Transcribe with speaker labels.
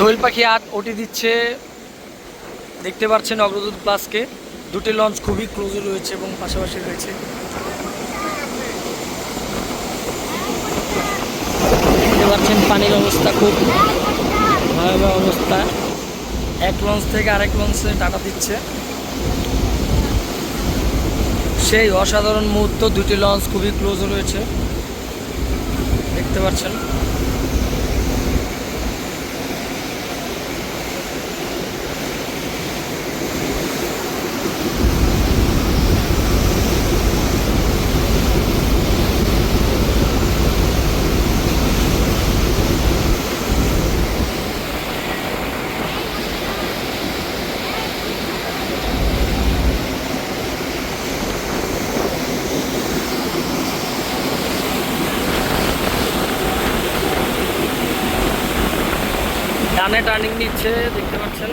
Speaker 1: দোয়েল পাখি আট ওটি দিচ্ছে, দেখতে পাচ্ছেন অগ্রদূত প্লাসকে। দুটি লঞ্চ খুবই ক্লোজে রয়েছে এবং পাশাপাশি রয়েছে। দেখতে পাচ্ছেন পানির অবস্থা খুব ভয়াবহ অবস্থা। এক লঞ্চ থেকে আরেক লঞ্চে টাটা দিচ্ছে। সেই অসাধারণ মুহূর্ত, দুটি লঞ্চ খুবই ক্লোজ রয়েছে। দেখতে পাচ্ছেন। ডানে টার্নিং নিচ্ছে দেখতে পাচ্ছেন?